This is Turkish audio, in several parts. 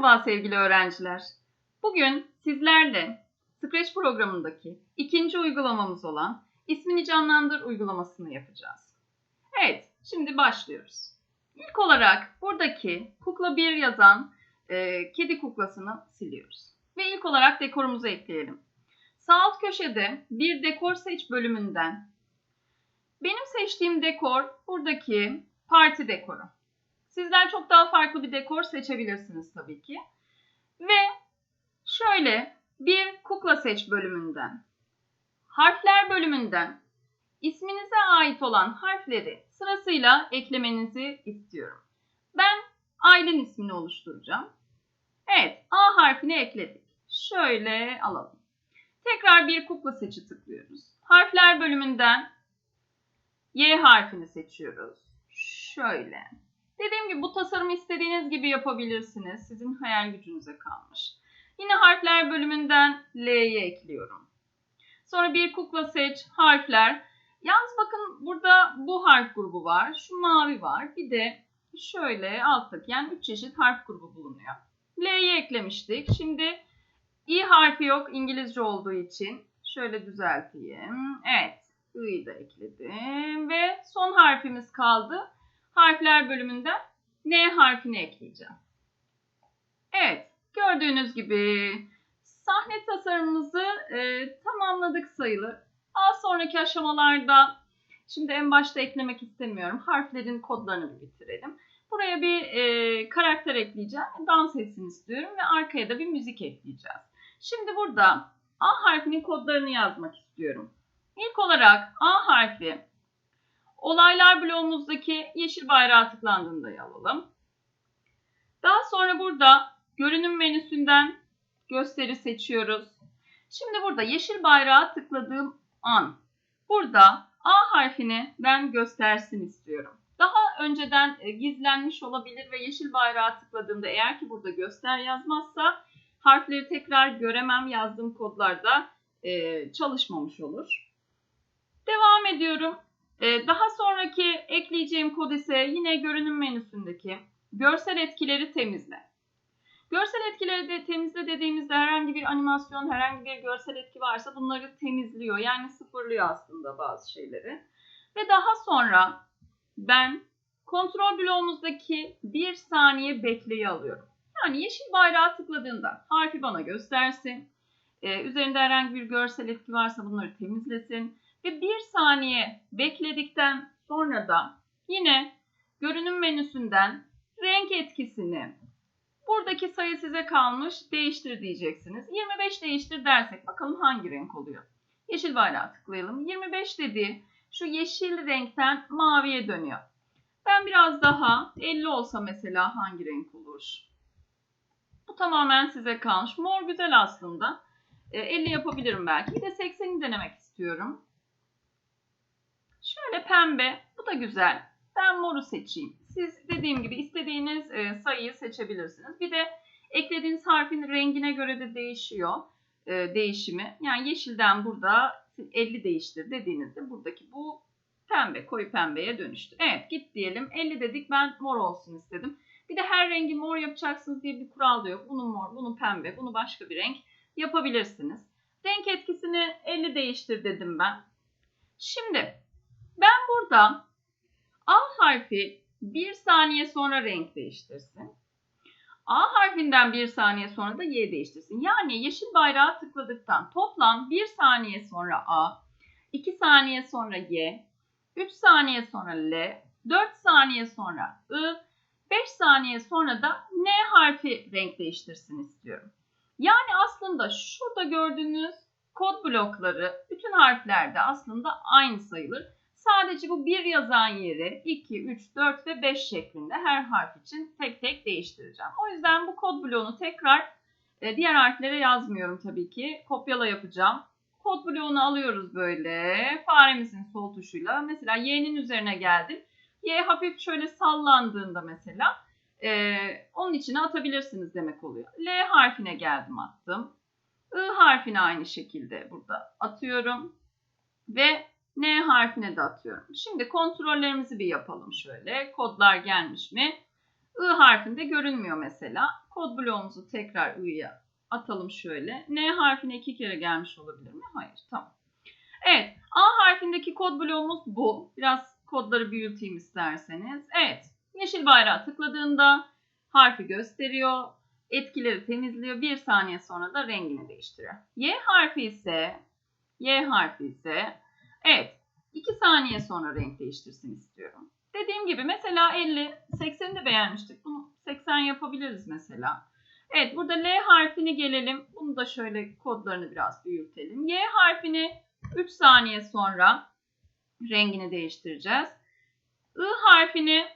Merhaba sevgili öğrenciler. Bugün sizlerle Scratch programındaki ikinci uygulamamız olan ismini canlandır uygulamasını yapacağız. Evet, şimdi başlıyoruz. İlk olarak buradaki kukla 1 yazan e, kedi kuklasını siliyoruz. Ve ilk olarak dekorumuzu ekleyelim. Sağ alt köşede bir dekor seç bölümünden benim seçtiğim dekor buradaki parti dekoru. Sizler çok daha farklı bir dekor seçebilirsiniz tabii ki. Ve şöyle bir kukla seç bölümünden, harfler bölümünden isminize ait olan harfleri sırasıyla eklemenizi istiyorum. Ben Aylin ismini oluşturacağım. Evet, A harfini ekledik. Şöyle alalım. Tekrar bir kukla seçi tıklıyoruz. Harfler bölümünden Y harfini seçiyoruz. Şöyle. Dediğim gibi bu tasarımı istediğiniz gibi yapabilirsiniz. Sizin hayal gücünüze kalmış. Yine harfler bölümünden L'yi ekliyorum. Sonra bir kukla seç, harfler. Yalnız bakın burada bu harf grubu var. Şu mavi var. Bir de şöyle alttaki yani 3 çeşit harf grubu bulunuyor. L'yi eklemiştik. Şimdi İ harfi yok İngilizce olduğu için. Şöyle düzelteyim. Evet. I'yı da ekledim. Ve son harfimiz kaldı harfler bölümünden N harfini ekleyeceğim. Evet, gördüğünüz gibi sahne tasarımımızı e, tamamladık sayılır. Daha sonraki aşamalarda, şimdi en başta eklemek istemiyorum. Harflerin kodlarını bir bitirelim. Buraya bir e, karakter ekleyeceğim. Dans etsin istiyorum ve arkaya da bir müzik ekleyeceğiz. Şimdi burada A harfinin kodlarını yazmak istiyorum. İlk olarak A harfi Olaylar bloğumuzdaki yeşil bayrağı tıklandığında alalım. Daha sonra burada görünüm menüsünden gösteri seçiyoruz. Şimdi burada yeşil bayrağı tıkladığım an burada A harfini ben göstersin istiyorum. Daha önceden e, gizlenmiş olabilir ve yeşil bayrağı tıkladığımda eğer ki burada göster yazmazsa harfleri tekrar göremem yazdığım kodlarda e, çalışmamış olur. Devam ediyorum. Ee, daha sonraki ekleyeceğim kod ise yine görünüm menüsündeki görsel etkileri temizle. Görsel etkileri de temizle dediğimizde herhangi bir animasyon, herhangi bir görsel etki varsa bunları temizliyor. Yani sıfırlıyor aslında bazı şeyleri. Ve daha sonra ben kontrol bloğumuzdaki bir saniye bekleyi alıyorum. Yani yeşil bayrağı tıkladığında harfi bana göstersin. Ee, üzerinde herhangi bir görsel etki varsa bunları temizlesin. Ve bir saniye bekledikten sonra da yine görünüm menüsünden renk etkisini buradaki sayı size kalmış değiştir diyeceksiniz. 25 değiştir dersek bakalım hangi renk oluyor. Yeşil bayrağı tıklayalım. 25 dedi şu yeşil renkten maviye dönüyor. Ben biraz daha 50 olsa mesela hangi renk olur? Bu tamamen size kalmış. Mor güzel aslında. 50 e, yapabilirim belki. Bir de 80'i denemek istiyorum. Şöyle pembe. Bu da güzel. Ben moru seçeyim. Siz dediğim gibi istediğiniz e, sayıyı seçebilirsiniz. Bir de eklediğiniz harfin rengine göre de değişiyor e, değişimi. Yani yeşilden burada 50 değiştir dediğinizde buradaki bu pembe, koyu pembeye dönüştü. Evet git diyelim 50 dedik ben mor olsun istedim. Bir de her rengi mor yapacaksınız diye bir kural da yok. Bunu mor, bunu pembe, bunu başka bir renk yapabilirsiniz. Renk etkisini 50 değiştir dedim ben. Şimdi ben burada A harfi bir saniye sonra renk değiştirsin. A harfinden bir saniye sonra da Y değiştirsin. Yani yeşil bayrağı tıkladıktan toplam bir saniye sonra A, 2 saniye sonra Y, 3 saniye sonra L, 4 saniye sonra I, 5 saniye sonra da N harfi renk değiştirsin istiyorum. Yani aslında şurada gördüğünüz kod blokları bütün harflerde aslında aynı sayılır. Sadece bu bir yazan yeri 2, 3, 4 ve 5 şeklinde her harf için tek tek değiştireceğim. O yüzden bu kod bloğunu tekrar e, diğer harflere yazmıyorum tabii ki. Kopyala yapacağım. Kod bloğunu alıyoruz böyle faremizin sol tuşuyla. Mesela y'nin üzerine geldim. Y hafif şöyle sallandığında mesela e, onun içine atabilirsiniz demek oluyor. L harfine geldim attım. I harfine aynı şekilde burada atıyorum. Ve N harfine de atıyorum. Şimdi kontrollerimizi bir yapalım şöyle. Kodlar gelmiş mi? I harfinde görünmüyor mesela. Kod bloğumuzu tekrar I'ya atalım şöyle. N harfine iki kere gelmiş olabilir mi? Hayır. Tamam. Evet. A harfindeki kod bloğumuz bu. Biraz kodları büyüteyim isterseniz. Evet. Yeşil bayrağı tıkladığında harfi gösteriyor. Etkileri temizliyor. Bir saniye sonra da rengini değiştiriyor. Y harfi ise Y harfi ise evet 2 saniye sonra renk değiştirsin istiyorum. Dediğim gibi mesela 50, 80'i de beğenmiştik. Bunu 80 yapabiliriz mesela. Evet burada L harfini gelelim. Bunu da şöyle kodlarını biraz büyütelim. Y harfini 3 saniye sonra rengini değiştireceğiz. I harfini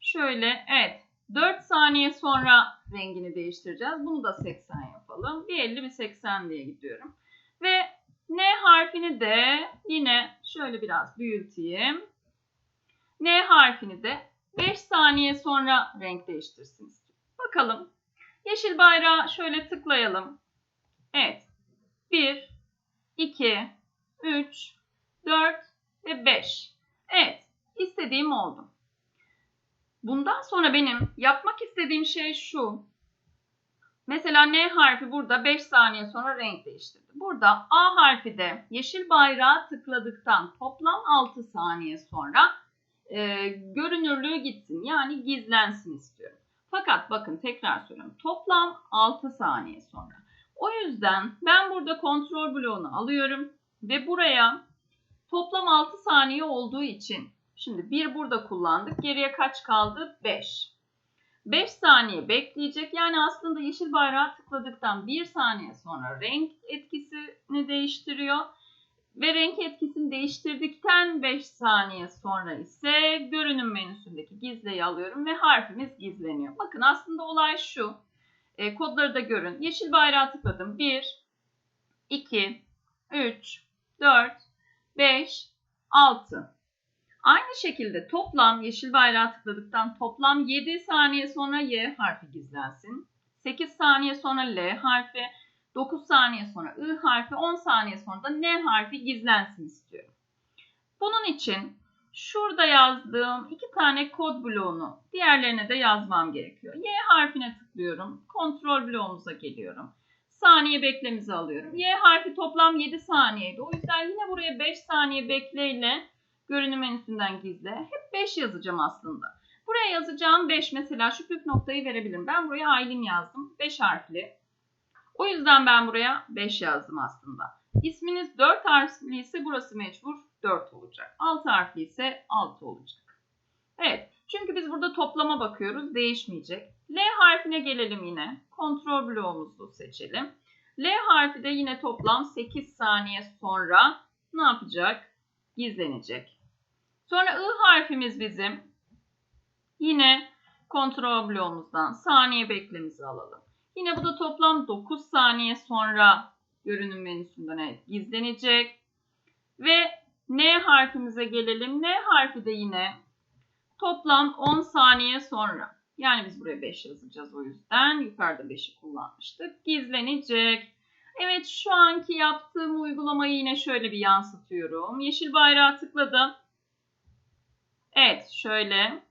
şöyle evet 4 saniye sonra rengini değiştireceğiz. Bunu da 80 yapalım. Bir 50 bir 80 diye gidiyorum. Ve N harfini de yine şöyle biraz büyüteyim. N harfini de 5 saniye sonra renk değiştirsin. Bakalım. Yeşil bayrağı şöyle tıklayalım. Evet. 1, 2, 3, 4 ve 5. Evet. istediğim oldu. Bundan sonra benim yapmak istediğim şey şu. Mesela N harfi burada 5 saniye sonra renk değiştirdi. Burada A harfi de yeşil bayrağı tıkladıktan toplam 6 saniye sonra e, görünürlüğü gitsin. Yani gizlensin istiyorum. Fakat bakın tekrar söylüyorum. Toplam 6 saniye sonra. O yüzden ben burada kontrol bloğunu alıyorum ve buraya toplam 6 saniye olduğu için şimdi bir burada kullandık. Geriye kaç kaldı? 5. 5 saniye bekleyecek. Yani aslında yeşil bayrağı tıkladıktan 1 saniye sonra renk etkisini değiştiriyor. Ve renk etkisini değiştirdikten 5 saniye sonra ise görünüm menüsündeki gizleyi alıyorum ve harfimiz gizleniyor. Bakın aslında olay şu. E, kodları da görün. Yeşil bayrağı tıkladım. 1, 2, 3, 4, 5, 6. Aynı şekilde toplam yeşil bayrağı tıkladıktan toplam 7 saniye sonra Y harfi gizlensin. 8 saniye sonra L harfi, 9 saniye sonra I harfi, 10 saniye sonra da N harfi gizlensin istiyorum. Bunun için şurada yazdığım iki tane kod bloğunu diğerlerine de yazmam gerekiyor. Y harfine tıklıyorum. Kontrol bloğumuza geliyorum. Saniye beklemizi alıyorum. Y harfi toplam 7 saniyeydi. O yüzden yine buraya 5 saniye bekleyle görünüm menüsünden gizle. Hep 5 yazacağım aslında. Buraya yazacağım 5 mesela şu püf noktayı verebilirim. Ben buraya Aylin yazdım. 5 harfli. O yüzden ben buraya 5 yazdım aslında. İsminiz 4 harfli ise burası mecbur 4 olacak. 6 harfli ise 6 olacak. Evet. Çünkü biz burada toplama bakıyoruz. Değişmeyecek. L harfine gelelim yine. Kontrol bloğumuzu seçelim. L harfi de yine toplam 8 saniye sonra ne yapacak? Gizlenecek. Sonra I harfimiz bizim. Yine kontrol bloğumuzdan saniye beklemizi alalım. Yine bu da toplam 9 saniye sonra görünüm menüsünden gizlenecek. Ve N harfimize gelelim. N harfi de yine toplam 10 saniye sonra. Yani biz buraya 5 yazacağız o yüzden. Yukarıda 5'i kullanmıştık. Gizlenecek. Evet şu anki yaptığım uygulamayı yine şöyle bir yansıtıyorum. Yeşil bayrağı tıkladım. Evet şöyle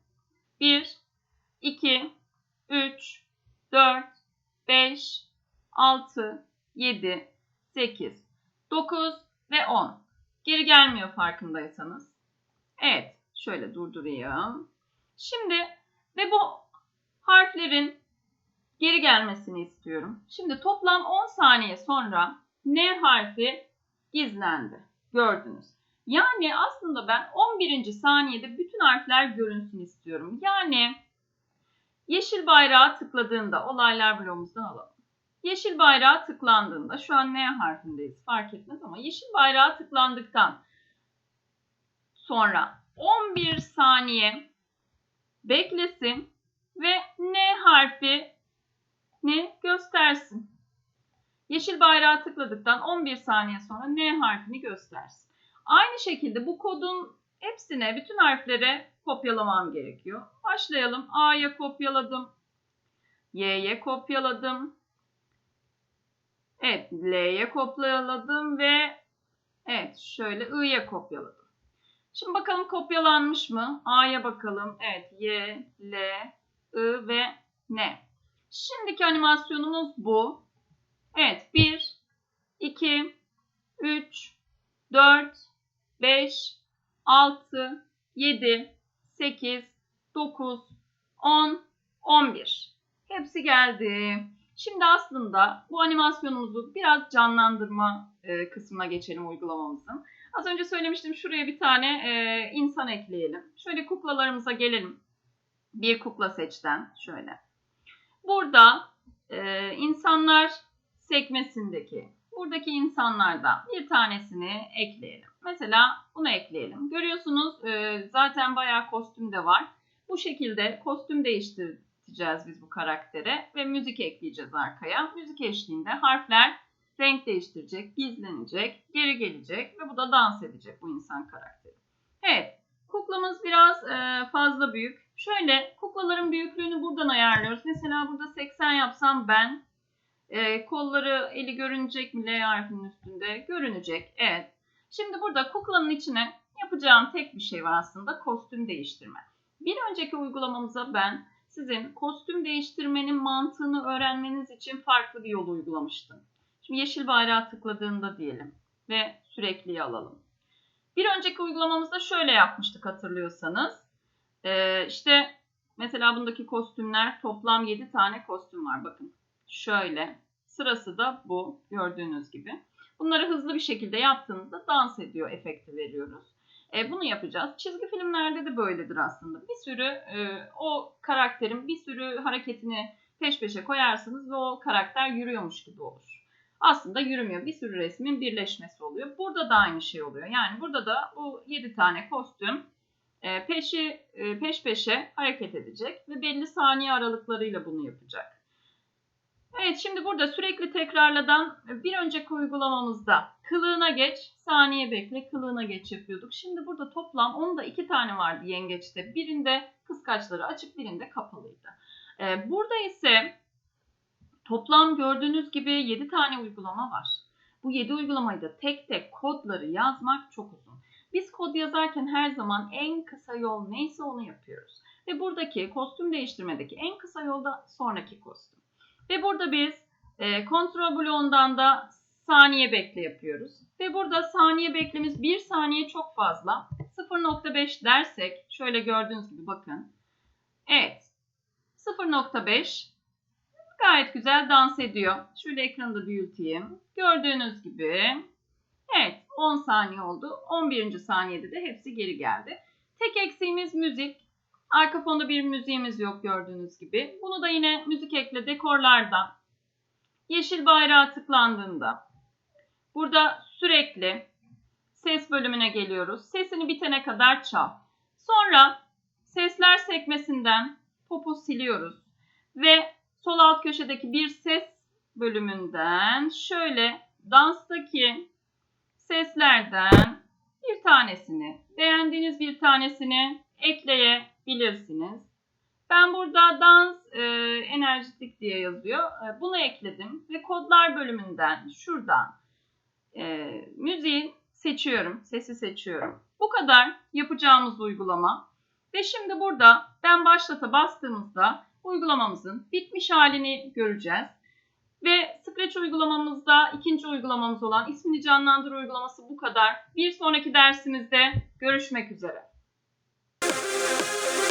1, 2, 3, 4, 5, 6, 7, 8, 9 ve 10. Geri gelmiyor farkındaysanız. Evet şöyle durdurayım. Şimdi ve bu harflerin geri gelmesini istiyorum. Şimdi toplam 10 saniye sonra N harfi gizlendi. Gördünüz. Yani aslında ben 11. saniyede bütün harfler görünsün istiyorum. Yani yeşil bayrağı tıkladığında olaylar bloğumuzdan alalım. Yeşil bayrağı tıklandığında şu an N harfindeyiz fark etmez ama yeşil bayrağı tıklandıktan sonra 11 saniye beklesin ve N harfi ne göstersin. Yeşil bayrağı tıkladıktan 11 saniye sonra N harfini göstersin. Aynı şekilde bu kodun hepsine, bütün harflere kopyalamam gerekiyor. Başlayalım. A'ya kopyaladım. Y'ye kopyaladım. Evet, L'ye kopyaladım ve evet şöyle I'ye kopyaladım. Şimdi bakalım kopyalanmış mı? A'ya bakalım. Evet, Y, L, I ve N. Şimdiki animasyonumuz bu. Evet 1, 2, 3, 4, 5, 6, 7, 8, 9, 10, 11. Hepsi geldi. Şimdi aslında bu animasyonumuzu biraz canlandırma e, kısmına geçelim uygulamamızın. Az önce söylemiştim şuraya bir tane e, insan ekleyelim. Şöyle kuklalarımıza gelelim. Bir kukla seçten şöyle. Burada e, insanlar sekmesindeki buradaki insanlardan bir tanesini ekleyelim. Mesela bunu ekleyelim. Görüyorsunuz e, zaten bayağı kostüm de var. Bu şekilde kostüm değiştireceğiz biz bu karaktere ve müzik ekleyeceğiz arkaya. Müzik eşliğinde harfler renk değiştirecek, gizlenecek, geri gelecek ve bu da dans edecek bu insan karakteri. Evet, kuklamız biraz e, fazla büyük. Şöyle kuklaların büyüklüğünü buradan ayarlıyoruz. Mesela burada 80 yapsam ben e, kolları eli görünecek mi L harfinin üstünde? Görünecek. Evet. Şimdi burada kuklanın içine yapacağım tek bir şey var aslında kostüm değiştirme. Bir önceki uygulamamıza ben sizin kostüm değiştirmenin mantığını öğrenmeniz için farklı bir yol uygulamıştım. Şimdi yeşil bayrağı tıkladığında diyelim ve sürekliyi alalım. Bir önceki uygulamamızda şöyle yapmıştık hatırlıyorsanız. Ee, işte mesela bundaki kostümler toplam 7 tane kostüm var bakın. Şöyle sırası da bu gördüğünüz gibi. Bunları hızlı bir şekilde yaptığınızda dans ediyor efekti veriyoruz. E, bunu yapacağız. Çizgi filmlerde de böyledir aslında. Bir sürü e, o karakterin bir sürü hareketini peş peşe koyarsınız ve o karakter yürüyormuş gibi olur. Aslında yürümüyor. Bir sürü resmin birleşmesi oluyor. Burada da aynı şey oluyor. Yani burada da bu 7 tane kostüm e, peşi e, peş peşe hareket edecek ve belli saniye aralıklarıyla bunu yapacak. Evet şimdi burada sürekli tekrarladan bir önceki uygulamamızda kılığına geç, saniye bekle, kılığına geç yapıyorduk. Şimdi burada toplam onda iki tane vardı yengeçte. Birinde kıskaçları açık, birinde kapalıydı. Ee, burada ise toplam gördüğünüz gibi 7 tane uygulama var. Bu 7 uygulamayı da tek tek kodları yazmak çok uzun. Biz kod yazarken her zaman en kısa yol neyse onu yapıyoruz. Ve buradaki kostüm değiştirmedeki en kısa yolda sonraki kostüm. Ve burada biz e, kontrol bloğundan da saniye bekle yapıyoruz. Ve burada saniye beklemiz 1 saniye çok fazla. 0.5 dersek şöyle gördüğünüz gibi bakın. Evet 0.5 gayet güzel dans ediyor. Şöyle ekranı da büyüteyim. Gördüğünüz gibi evet 10 saniye oldu. 11. saniyede de hepsi geri geldi. Tek eksiğimiz müzik. Arka fonda bir müziğimiz yok gördüğünüz gibi. Bunu da yine müzik ekle dekorlarda yeşil bayrağı tıklandığında burada sürekli ses bölümüne geliyoruz. Sesini bitene kadar çal. Sonra sesler sekmesinden popu siliyoruz ve sol alt köşedeki bir ses bölümünden şöyle danstaki seslerden bir tanesini, beğendiğiniz bir tanesini ekleyebilirsiniz. Ben burada dans e, enerjitik diye yazıyor. E, bunu ekledim ve kodlar bölümünden şuradan e, müziği seçiyorum, sesi seçiyorum. Bu kadar yapacağımız uygulama. Ve şimdi burada ben başlata bastığımızda uygulamamızın bitmiş halini göreceğiz. Ve Scratch uygulamamızda ikinci uygulamamız olan ismini canlandır uygulaması bu kadar. Bir sonraki dersimizde görüşmek üzere. Thank you.